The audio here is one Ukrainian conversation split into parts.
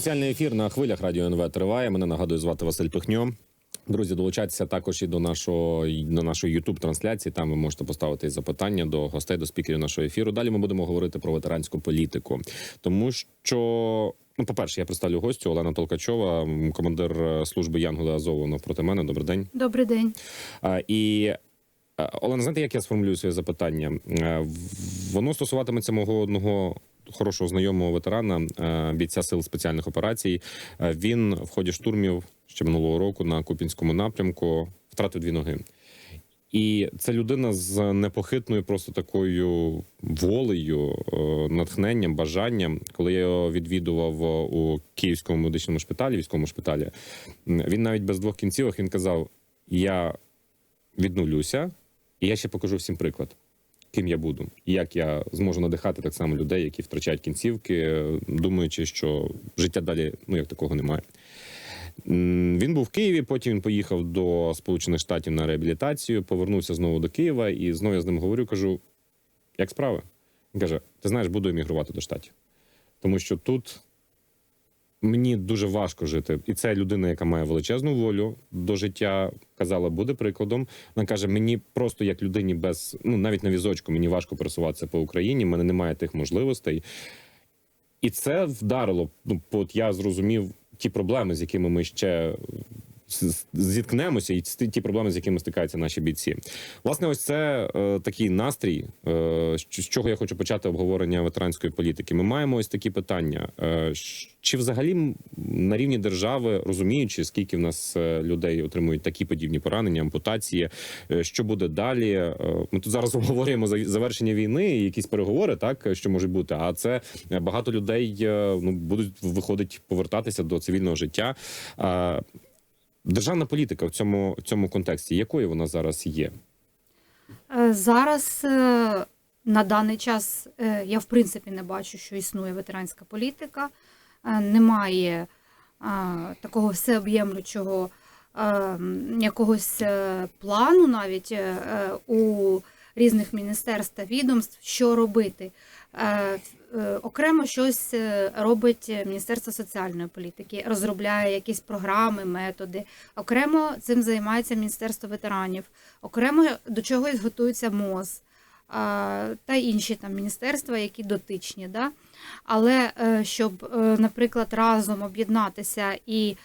Спеціальний ефір на хвилях радіо НВ триває. Мене нагадую звати Василь Пихньо. Друзі, долучайтеся також і до нашого до нашої youtube трансляції. Там ви можете поставити запитання до гостей, до спікерів нашого ефіру. Далі ми будемо говорити про ветеранську політику, тому що. Ну, по-перше, я представлю гостю Олена Толкачова, командир служби Янгода Азову навпроти мене. Добрий день. Добрий день. А, і Олена, знаєте, як я сформулюю своє запитання? Е, Воно стосуватиметься мого одного хорошого знайомого ветерана, е, бійця сил спеціальних операцій. Е, Він в ході штурмів ще минулого року на Купінському напрямку втратив дві ноги. І це людина з непохитною просто такою волею, е, натхненням, бажанням. Коли я його відвідував у Київському медичному шпиталі, військовому шпиталі, він навіть без двох кінцівок він казав: Я відновлюся, і я ще покажу всім приклад, ким я буду, і як я зможу надихати так само людей, які втрачають кінцівки, думаючи, що життя далі ну як такого немає. Він був в Києві, потім він поїхав до Сполучених Штатів на реабілітацію, повернувся знову до Києва, і знову я з ним говорю, кажу: як справи? Він каже: Ти знаєш, буду емігрувати до штатів. Тому що тут мені дуже важко жити. І це людина, яка має величезну волю до життя, казала, буде прикладом. Вона каже: мені просто як людині без ну навіть на візочку, мені важко пересуватися по Україні, мене немає тих можливостей. І це вдарило. Ну, от я зрозумів ті проблеми, з якими ми ще зіткнемося, і ті проблеми, з якими стикаються наші бійці. Власне, ось це е, такий настрій, е, з чого я хочу почати обговорення ветеранської політики. Ми маємо ось такі питання. Е, чи взагалі на рівні держави, розуміючи, скільки в нас е, людей отримують такі подібні поранення, ампутації, е, що буде далі? Е, Ми тут зараз обговорюємо за- завершення війни, і якісь переговори, так що можуть бути. А це е, багато людей е, ну будуть виходить повертатися до цивільного життя. Е, Державна політика в цьому в цьому контексті, якою вона зараз є? Е, Зараз е, на даний час е, я в принципі не бачу, що існує ветеранська політика. Немає такого всеоб'ємлючого якогось плану навіть у різних міністерств та відомств, що робити. Е, е, Окремо щось е, робить Міністерство соціальної політики, розробляє якісь програми, методи. Окремо цим займається Міністерство ветеранів, окремо до чогось готується МОЗ та інші там міністерства, які дотичні. Да? Але е, щоб, е, наприклад, разом об'єднатися і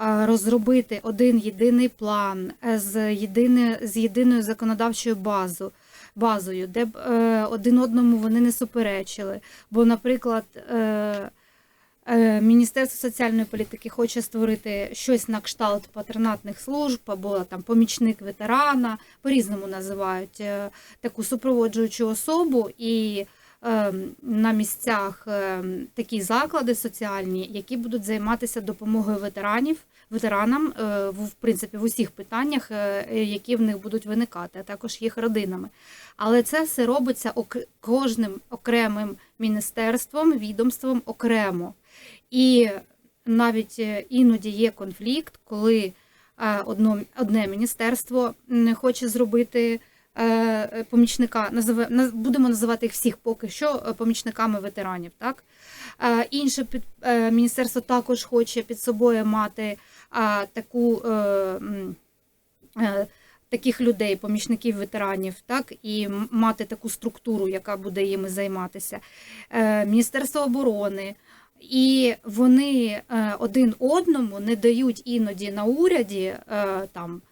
е, розробити один єдиний план е, з, єдини, з єдиною законодавчою базою, базою, де б е, один одному вони не суперечили. Бо, наприклад, е, Е, Міністерство соціальної політики хоче створити щось на кшталт патронатних служб або там помічник ветерана, по-різному називають е, таку супроводжуючу особу і е, на місцях е, такі заклади соціальні, які будуть займатися допомогою ветеранів, ветеранам е, в принципі в усіх питаннях, е, які в них будуть виникати, а також їх родинами. Але це все робиться кожним окремим міністерством, відомством окремо. І навіть е, іноді є конфлікт, коли одне міністерство не хоче зробити помічника, називе, наз- будемо називати їх всіх поки що помічниками ветеранів. Так? Інше під, міністерство також хоче під собою мати е, таку. е, е, Таких людей, помічників ветеранів, так і мати таку структуру, яка буде їми займатися. Е, Міністерство оборони, і вони е, один одному не дають іноді на уряді е, там.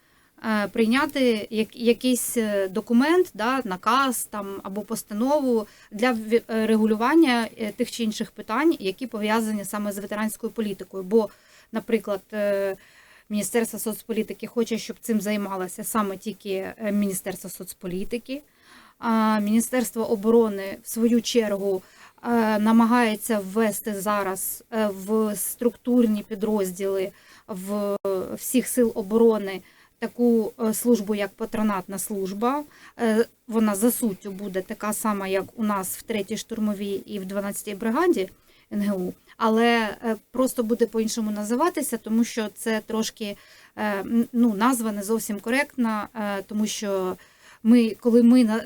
е, Прийняти як, якийсь е, документ, да, наказ там або постанову для е, регулювання е, тих чи інших питань, які пов'язані саме з ветеранською політикою. Бо, наприклад, е, Міністерство соцполітики хоче, щоб цим займалося саме тільки е, Міністерство соцполітики. Міністерство оборони, в свою чергу, е, намагається ввести зараз в структурні підрозділи в всіх сил оборони таку службу, як патронатна служба. Вона за суттю буде така сама, як у нас в 3-й штурмовій і в 12-й бригаді НГУ, але е, просто буде по-іншому називатися, тому що це трошки е, ну, назва не зовсім коректна, е, тому що ми, коли ми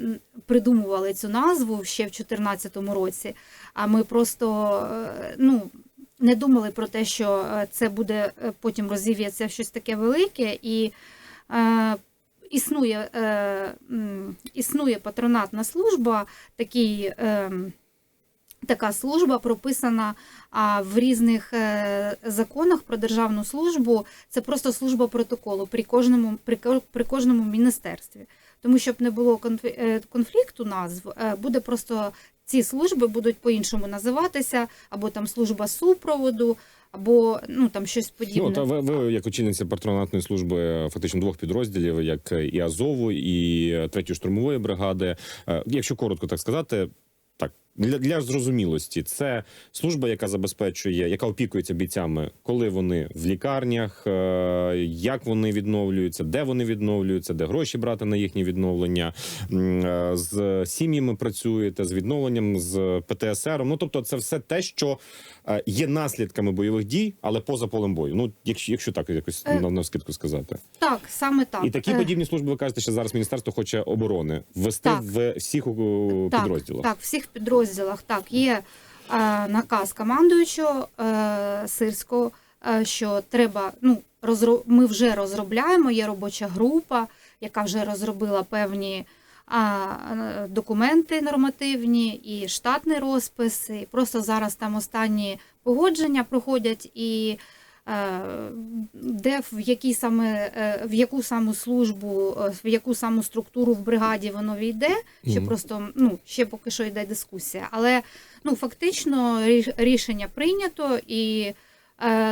придумували цю назву ще в 2014 році, а ми просто ну, не думали про те, що це буде потім розів'ється в щось таке велике, і існує, е, існує патронатна служба, такий. Е, Така служба прописана в різних е, законах про державну службу. Це просто служба протоколу при кожному, при, при кожному міністерстві. Тому щоб не було е, конфлікту назв, е, буде просто ці служби будуть по-іншому називатися, або там служба супроводу, або ну там щось подібне. Ну, та ви, ви як очільниця патронатної служби фактично двох підрозділів, як і Азову, і третьої штурмової бригади. Якщо коротко так сказати, для, для зрозумілості, це служба, яка забезпечує, яка опікується бійцями, коли вони в лікарнях, е, як вони відновлюються, де вони відновлюються, де гроші брати на їхнє відновлення, е, з сім'ями працюєте, з відновленням, з ПТСР. Ну тобто, це все те, що є наслідками бойових дій, але поза полем бою. Ну, якщо, якщо так якось Е, на навскидку сказати, Так, саме так. і такі Е, подібні служби ви кажете, що зараз міністерство хоче оборони ввести Так. в всіх так, підрозділах. Так, в всіх підрозділах так є е, наказ командуючого е, сирського, е, що треба. Ну розро... ми вже розробляємо. Є робоча група, яка вже розробила певні. А, е, документи нормативні і штатний розпис. І просто зараз там останні погодження проходять і е, де в якій саме е, в яку саму службу, в яку саму структуру в бригаді воно війде, ще просто ну ще поки що йде дискусія. Але ну фактично рішення прийнято, і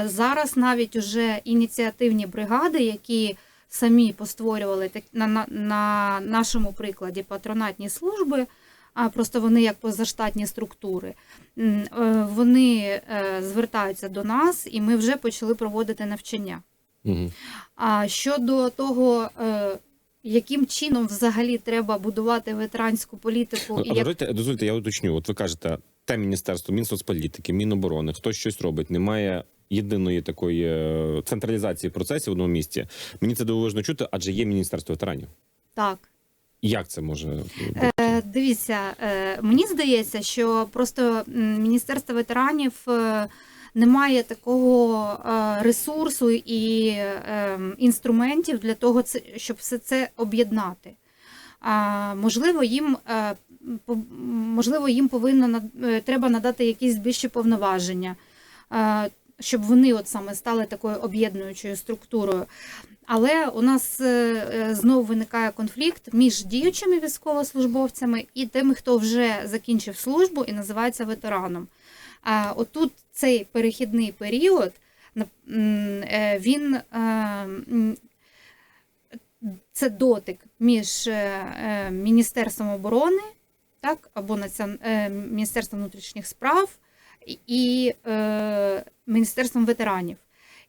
зараз навіть уже ініціативні бригади, які самі постворювали так на, на, на нашому прикладі патронатні служби. А просто вони як позаштатні структури. Е, Вони е, звертаються до нас, і ми вже почали проводити навчання. Угу. А щодо того, е, яким чином взагалі треба будувати ветеранську політику, і як дозвольте, дозвольте, я уточню. От ви кажете, те міністерство, Мінсоцполітики, Міноборони, хтось щось робить, немає. Єдиної такої е, централізації процесів в одному місці. Мені це дивовижно чути, адже є міністерство ветеранів. так. Як це може бути? Е, Дивіться, е, мені здається, що просто Міністерство ветеранів е, не має такого е, ресурсу і е, інструментів для того, щоб все це об'єднати. А, Можливо, їм е, можливо, їм повинно е, треба надати якісь більші повноваження, е, щоб вони от саме стали такою об'єднуючою структурою. Але у нас е, е, знову виникає конфлікт між діючими військовослужбовцями і тими, хто вже закінчив службу і називається ветераном. А отут цей перехідний період е, він це дотик між Міністерством оборони, так, або Міністерством внутрішніх справ і- е, Міністерством ветеранів.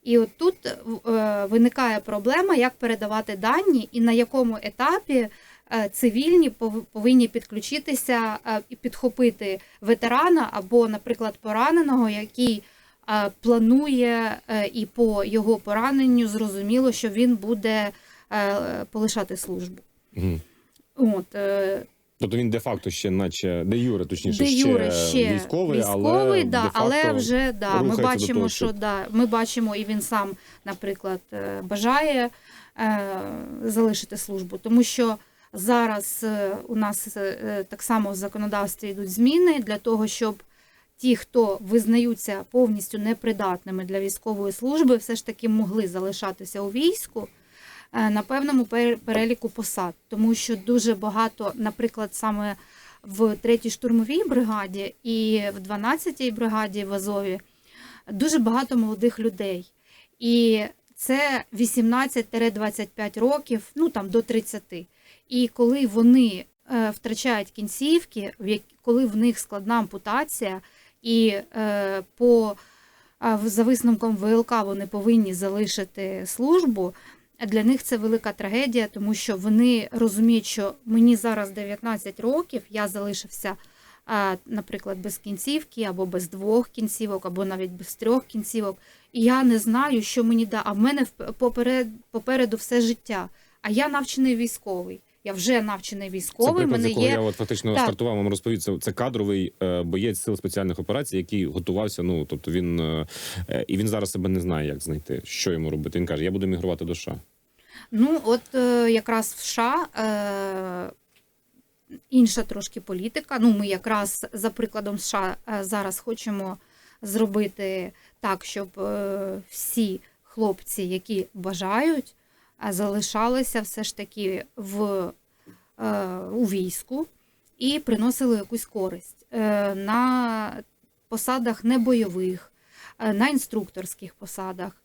І от тут е, виникає проблема, як передавати дані і на якому етапі е, цивільні пов- повинні підключитися е, і підхопити ветерана або, наприклад, пораненого, який е, планує е, і по його пораненню зрозуміло, що він буде е, полишати службу. Мгм. От, е, Тобто він де-факто ще, наче де юре, точніше, де Юре ще, ще військовий, але, військовий, да, але вже да, ми бачимо, того, що да, ми бачимо, і він сам, наприклад, е, бажає е, залишити службу, тому що зараз е, у нас е, так само в законодавстві йдуть зміни для того, щоб ті, хто визнаються повністю непридатними для військової служби, все ж таки могли залишатися у війську на певному пер- переліку посад, тому що дуже багато, наприклад, саме в 3-й штурмовій бригаді і в 12-й бригаді в Азові дуже багато молодих людей. І це 18-25 років, ну там до 30. І коли вони е, втрачають кінцівки, коли в них складна ампутація, і е, по за висновком ВЛК вони повинні залишити службу. Для них це велика трагедія, тому що вони розуміють, що мені зараз 19 років, я залишився, наприклад, без кінцівки, або без двох кінцівок, або навіть без трьох кінцівок. І я не знаю, що мені да. А в мене поперед, попереду все життя. А я навчений військовий. Я вже навчений Це військовий. приклад, мене якого є я от фактично Так. стартував вам розповів. Це, це кадровий е, боєць сил спеціальних операцій, який готувався. Ну тобто він е, е, і він зараз себе не знає, як знайти, що йому робити. Він каже: Я буду мігрувати до США. Ну, от е, якраз в США е, інша трошки політика. Ну, ми якраз за прикладом США е, зараз хочемо зробити так, щоб всі хлопці, які бажають, залишалися все ж таки в, у війську і приносили якусь користь на посадах небойових, на інструкторських посадах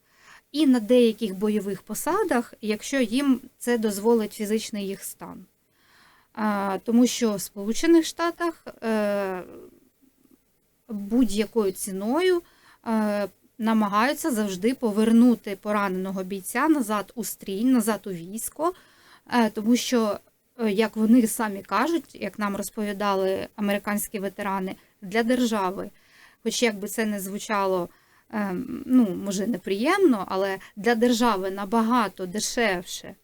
і на деяких бойових посадах, якщо їм це дозволить фізичний їх стан. Тому що в Сполучених Штатах е, будь-якою ціною е, намагаються завжди повернути пораненого бійця назад у стрій, назад у військо, е, тому що, як вони самі кажуть, як нам розповідали американські ветерани, для держави, хоч як би це не звучало ну, може, неприємно, але для держави набагато дешевше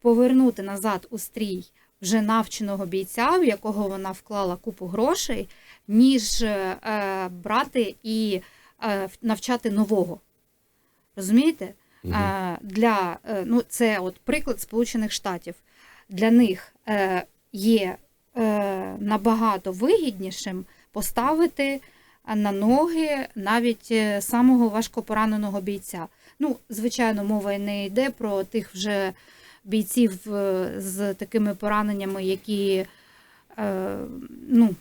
повернути назад у стрій вже навченого бійця, в якого вона вклала купу грошей, ніж е, брати і е, навчати нового. Розумієте? Е, для, ну, це от приклад Сполучених Штатів. Для них є набагато вигіднішим поставити на ноги навіть е, самого важкопораненого бійця. Ну, звичайно, мова не йде про тих вже бійців е, з такими пораненнями, які е, ну,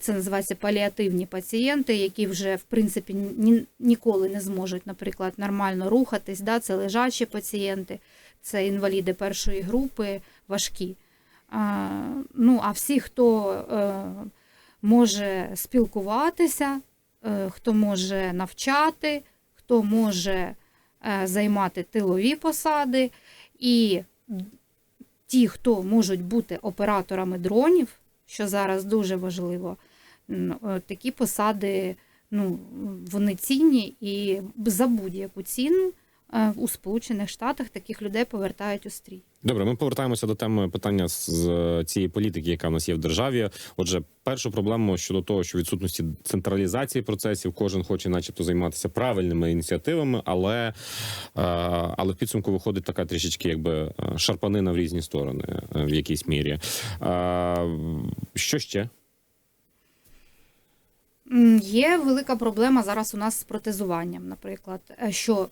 це називається паліативні пацієнти, які вже в принципі ні, ніколи не зможуть, наприклад, нормально рухатись. Да? Це лежачі пацієнти, це інваліди першої групи, важкі. А, ну, а всі, хто е, може спілкуватися, е, хто може навчати, хто може е, займати тилові посади, і ті, хто можуть бути операторами дронів, що зараз дуже важливо, е, такі посади ну, вони цінні і за будь-яку ціну у Сполучених Штатах таких людей повертають у стрій. Добре, ми повертаємося до теми питання з цієї політики, яка в нас є в державі. Отже, першу проблему щодо того, що відсутності централізації процесів, кожен хоче, начебто, займатися правильними ініціативами, але, е, але в підсумку виходить така трішечки, якби е, шарпанина в різні сторони е, в якійсь мірі. Е, Що ще? Є велика проблема зараз у нас з протезуванням, наприклад, е, що е,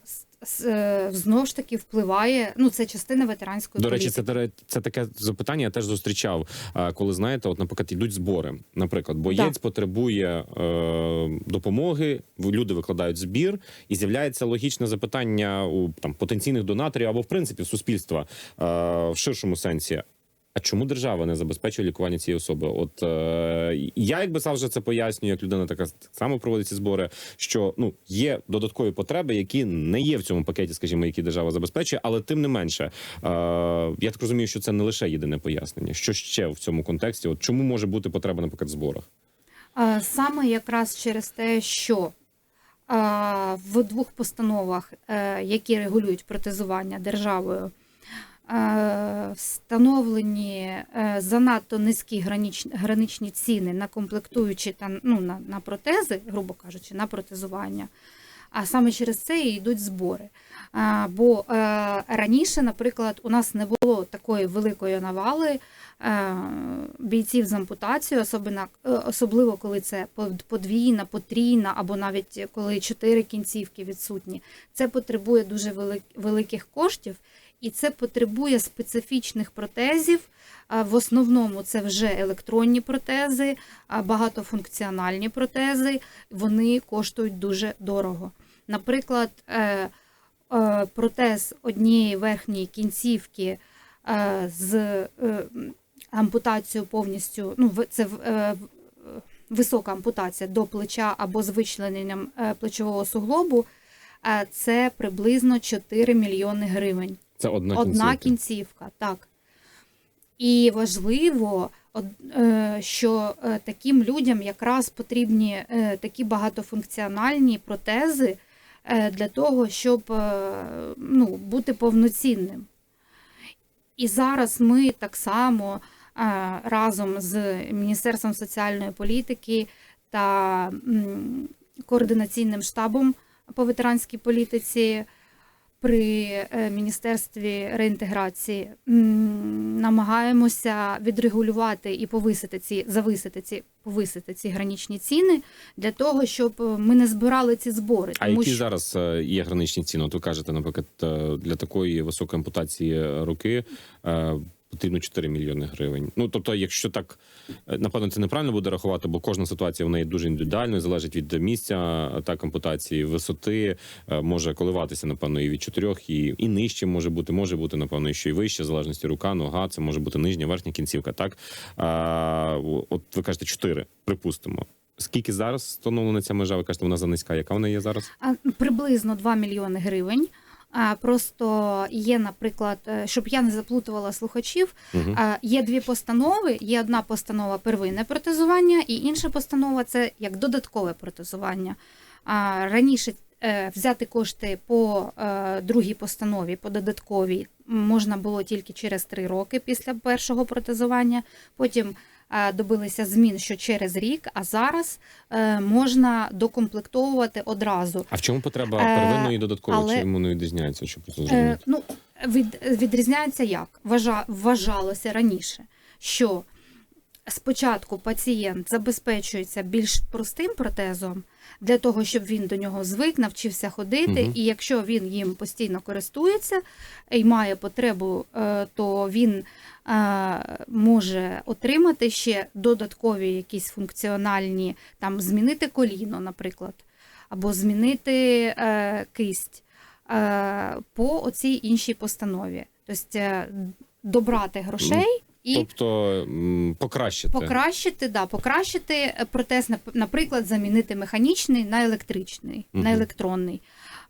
знову ж таки впливає. Ну, це частина ветеранської До речі, це, це таке запитання я теж зустрічав, коли знаєте, от, наприклад, йдуть збори. Наприклад, боєць потребує е, допомоги, люди викладають збір, і з'являється логічне запитання у там потенційних донаторів або в принципі суспільства е, в ширшому сенсі. А чому держава не забезпечує лікування цієї особи? От е, я якби завжди це пояснюю, як людина така так само проводить ці збори. Що ну є додаткові потреби, які не є в цьому пакеті, скажімо, які держава забезпечує, але тим не менше, е, я так розумію, що це не лише єдине пояснення. Що ще в цьому контексті? От чому може бути потреба, наприклад, в зборах? Саме якраз через те, що в двох постановах, е, які регулюють протезування державою, встановлені е, занадто низькі граничні ціни на комплектуючі та ну, на, на протези, грубо кажучи, на протезування. А саме через це і йдуть збори. А, Бо е, раніше, наприклад, у нас не було такої великої навали е, бійців з ампутацією, особливо, е, особливо коли це под- подвійна, потрійна, або навіть коли чотири кінцівки відсутні. Це потребує дуже велик- великих коштів, і це потребує специфічних протезів. В основному це вже електронні протези, багатофункціональні протези. Вони коштують дуже дорого. Наприклад, е, е, протез однієї верхньої кінцівки е, з ампутацією повністю, ну, це висока ампутація до плеча або з вичлененням плечового суглобу, це приблизно 4 мільйони гривень. Це одна, Одна кінцівка. кінцівка, так. І важливо, е, що е, таким людям якраз потрібні е, такі багатофункціональні протези для того, щоб ну, бути повноцінним. І зараз ми так само разом з Міністерством соціальної політики та координаційним штабом по ветеранській політиці при е, Міністерстві реінтеграції намагаємося відрегулювати і повисити ці зависити ці повисити ці граничні ціни для того, щоб е, ми не збирали ці збори. А які зараз е, є граничні ціни? От ви кажете, наприклад, для такої високої ампутації руки потрібно 4 мільйони гривень. Ну тобто, якщо так, е, напевно, це неправильно буде рахувати, бо кожна ситуація в неї дуже індивідуальна, залежить від місця е, так ампутації, висоти е, може коливатися, напевно, і від 4, і, і нижче може бути, може бути, напевно, і що і вище, в залежності рука, нога, це може бути нижня, верхня кінцівка. Так а, от ви кажете 4, припустимо. Скільки зараз встановлена ця межа? Ви кажете, вона занизька. Яка вона є зараз? А, Приблизно 2 мільйони гривень. Просто є, наприклад, е, щоб я не заплутувала слухачів, Угу. є дві постанови. Є одна постанова первинне протезування, і інша постанова це як додаткове протезування. Раніше е, взяти кошти по е, другій постанові, по додатковій, можна було тільки через три роки після першого протезування. Потім добилися змін, що через рік, а зараз е, можна докомплектовувати одразу. А в чому потреба Е, первинної і додаткової? але- чи імунної відрізняється? Щоб Е, ну, від, відрізняється як? Вважа, вважалося раніше, що спочатку пацієнт забезпечується більш простим протезом для того, щоб він до нього звик, навчився ходити, Мгм. і якщо він їм постійно користується і має потребу, е, то він е, може отримати ще додаткові якісь функціональні, там змінити коліно, наприклад, або змінити е, кисть по оцій іншій постанові. Тобто добрати грошей і Тобто покращити. покращити, да, покращити протез, наприклад, замінити механічний на електричний, Мгм. на електронний.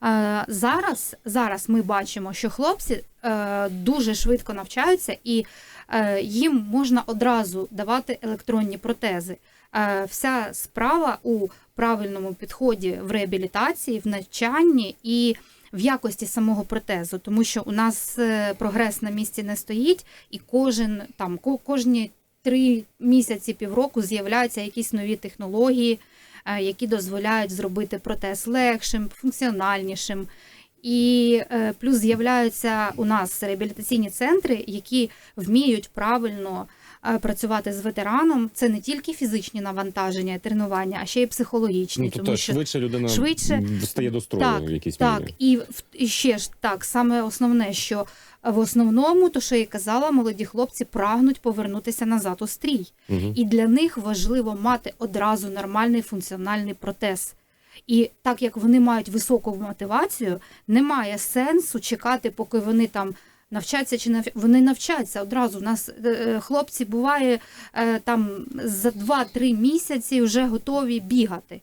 Е, зараз, зараз ми бачимо, що хлопці е, дуже швидко навчаються і е, їм можна одразу давати електронні протези. Е, вся справа у правильному підході в реабілітації, в навчанні і в якості самого протезу, тому що у нас е, прогрес на місці не стоїть, і кожен там кожні три місяці, півроку з'являються якісь нові технології, е, які дозволяють зробити протез легшим, функціональнішим. І е, плюс з'являються у нас реабілітаційні центри, які вміють правильно працювати з ветераном. Це не тільки фізичні навантаження тренування, а ще й психологічні. Ну, тобто тому що швидше людина швидше- стає до строю Так, в якійсь так, мірі. і, в- і ще ж так, саме основне, що в основному, то що я казала, молоді хлопці прагнуть повернутися назад у стрій. Угу. І для них важливо мати одразу нормальний функціональний протез. І так як вони мають високу мотивацію, немає сенсу чекати, поки вони там навчаться чи нав... вони навчаться одразу. У нас е, е, хлопці буває е, там за 2-3 місяці вже готові бігати.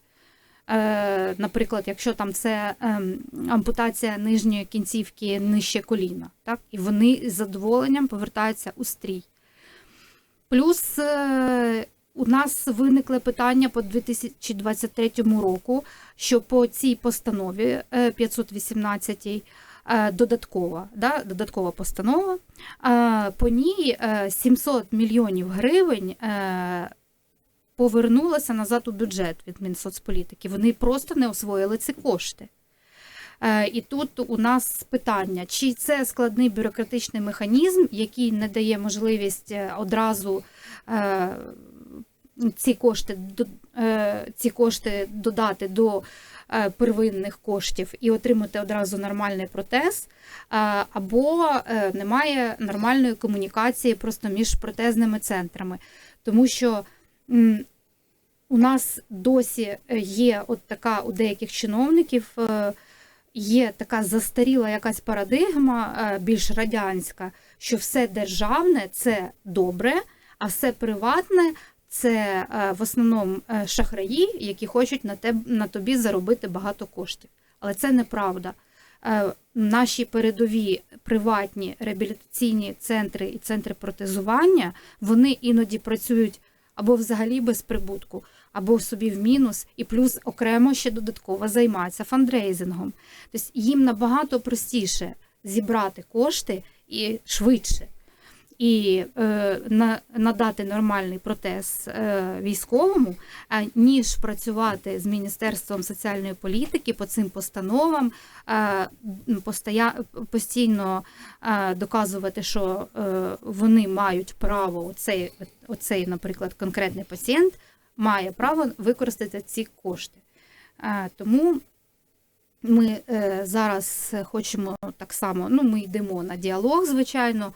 Наприклад, якщо там це ем, ампутація нижньої кінцівки нижче коліна, так і вони з задоволенням повертаються у стрій. Плюс у нас виникли питання по 2023 року, що по цій постанові е, 518 е, додаткова, да, додаткова постанова, е, по ній е, 700 мільйонів гривень е, повернулося назад у бюджет від Мінсоцполітики. Вони просто не освоїли ці кошти. Е, І тут у нас питання, чи це складний бюрократичний механізм, який не дає можливість е, одразу е, ці кошти, е, ці кошти додати до е, первинних коштів і отримати одразу нормальний протез, е, або е, немає нормальної комунікації просто між протезними центрами. Тому що у нас досі є от така у деяких чиновників. е, Є така застаріла якась парадигма, е, більш радянська, що все державне це добре, а все приватне це е, в основному е, шахраї, які хочуть на теб, на тобі заробити багато коштів. Але це неправда. Е, Наші передові приватні реабілітаційні центри і центри протезування вони іноді працюють або взагалі без прибутку, або собі в мінус, і плюс окремо ще додатково займаються фандрейзингом. Тобто їм набагато простіше зібрати кошти і швидше. І е, на, надати нормальний протез е, військовому, ніж працювати з Міністерством соціальної політики по цим постановам, е, постоя, постійно доказувати, що вони мають право, оцей, оцей, наприклад, конкретний пацієнт має право використати ці кошти. Тому ми зараз хочемо так само, ну ми йдемо на діалог, звичайно,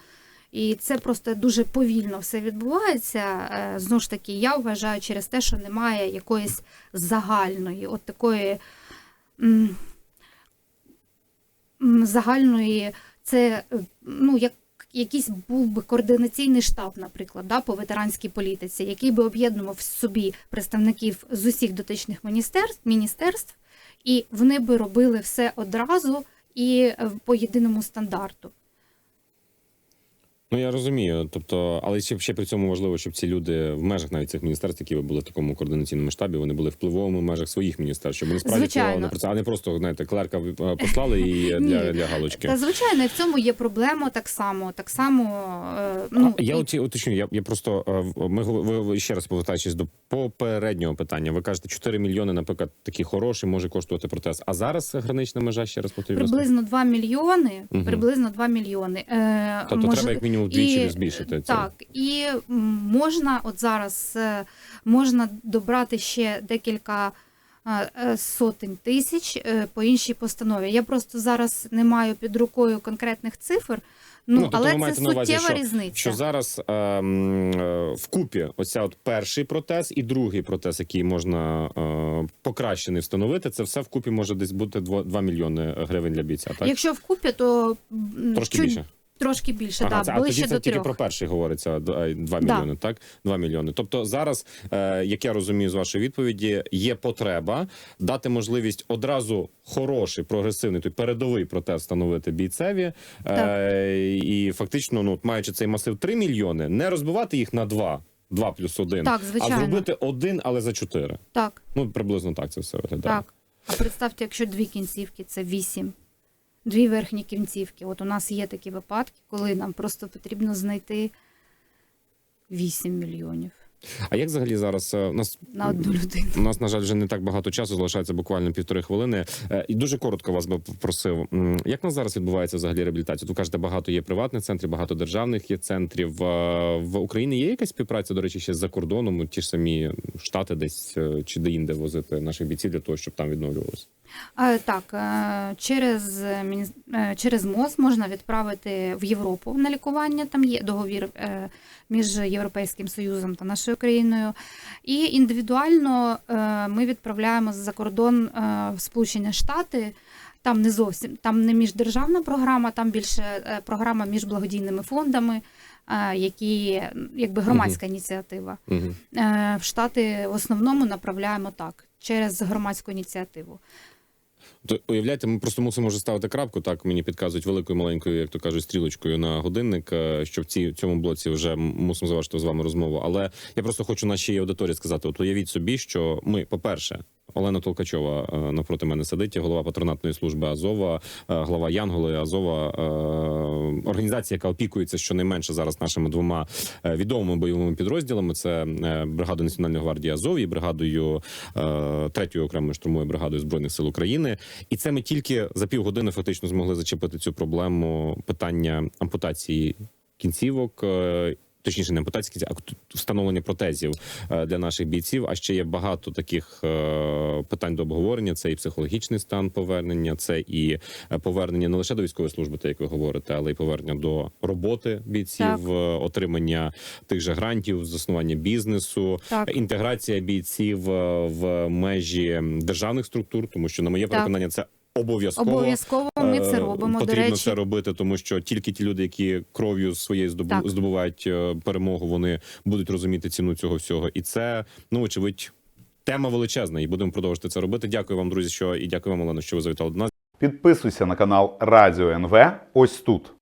і це просто дуже повільно все відбувається. Е, Знову ж таки, я вважаю через те, що немає якоїсь загальної, от такої загальної, це е, ну як. Якийсь був би координаційний штаб, наприклад, да, по ветеранській політиці, який би об'єднував в собі представників з усіх дотичних міністерств, міністерств, і вони би робили все одразу і е, по єдиному стандарту. Ну я розумію. Тобто, але ще, ще при цьому важливо, щоб ці люди в межах навіть цих міністерств, які були в такому координаційному штабі, вони були впливовими в межах своїх міністерств, щоб вони справді впливали на процес, а не просто знаєте, клерка е, послали і для, Ні. для галочки. Та звичайно, і в цьому є проблема так само. Так само е, ну, я оці уточню, я, я просто е, ми ви, ще раз повертаючись до попереднього питання. Ви кажете, 4 мільйони, наприклад, такий хороший може коштувати протез. А зараз гранична межа ще раз повторюю. приблизно 2 мільйони. Приблизно 2 мільйони. Е, Тобто треба як мінімум вдвічі і- збільшити це. Так, і можна от зараз е, можна добрати ще декілька е, е, сотень тисяч е, по іншій постанові. Я просто зараз не маю під рукою конкретних цифр, ну, тобто але це на увазі, суттєва що- різниця. Що зараз ем, е, вкупі оця от перший протез і другий протез, який можна е, покращений встановити, це все вкупі може десь бути 2 мільйони гривень для бійця. Так Якщо вкупі, то трошки чуть більше. Трошки більше, Ага, це, а ближче тоді це до тільки про перший говориться 2 Да. мільйони, так? 2 мільйони. Тобто зараз, е, як я розумію з вашої відповіді, є потреба дати можливість одразу хороший, прогресивний, той передовий протез встановити бійцеві. Е, і фактично, ну, маючи цей масив 3 мільйони, не розбивати їх на 2, 2 плюс 1, Так, а звичайно. зробити один, але за 4. Так, Ну, приблизно так це все виглядає. так. А представте, якщо дві кінцівки це вісім. Дві верхні кінцівки. От у нас є такі випадки, коли нам просто потрібно знайти 8 мільйонів А як взагалі зараз е, у нас на одну людину. У нас, на жаль, вже не так багато часу, залишається буквально півтори хвилини. Е, І дуже коротко вас би попросив. Як у нас зараз відбувається взагалі реабілітація? Ви кажете, багато є приватних центрів, багато державних є центрів. Е, В Україні є якась співпраця, до речі, ще за кордоном, ті ж самі штати десь е, чи де-інде возити наших бійців для того, щоб там відновлювалося? Е, Так, е, через, е, е, через МОЗ можна відправити в Європу на лікування. Там є договір е, між Європейським Союзом та нашою країною. І індивідуально е, ми відправляємо за кордон е, в Сполучені Штати. Там не зовсім там не міждержавна програма, там більше е, програма між благодійними фондами, які якби громадська ініціатива. Угу. Е, В Штати в основному направляємо так через громадську ініціативу. То уявляйте, ми просто мусимо вже ставити крапку. Так мені підказують великою маленькою, як то кажуть, стрілочкою на годинник. щоб Що в цій цьому блоці вже мусимо завершити з вами розмову. Але я просто хочу нашій аудиторії сказати: от уявіть собі, що ми, по-перше, Олена Толкачова е, навпроти мене сидить, голова патронатної служби Азова, е, глава Янголи Азова, е, організація, яка опікується щонайменше зараз нашими двома відомими бойовими підрозділами. Це бригадою Національної гвардії Азов і бригадою третьою окремою штурмовою бригадою збройних сил України. І це ми тільки за півгодини фактично змогли зачепити цю проблему питання ампутації кінцівок. Точніше, не ампутації а встановлення протезів е, для наших бійців. А ще є багато таких е, питань до обговорення. Це і психологічний стан повернення, це і е, повернення не лише до військової служби, так як ви говорите, але й повернення до роботи бійців, Так. отримання тих же грантів, заснування бізнесу, Так. інтеграція бійців в межі державних структур, тому що на моє переконання це обов'язково. Обов'язково ми це робимо. робимо. До речі, це робити, тому що тільки ті люди, які кров'ю своєю здобу- здобувають е, перемогу, вони будуть розуміти ціну цього всього. І це ну очевидь. Тема величезна, і будемо продовжувати це робити. Дякую вам, друзі, що і дякую вам, Олено, що ви завітали до нас. Підписуйся на канал Радіо НВ ось тут.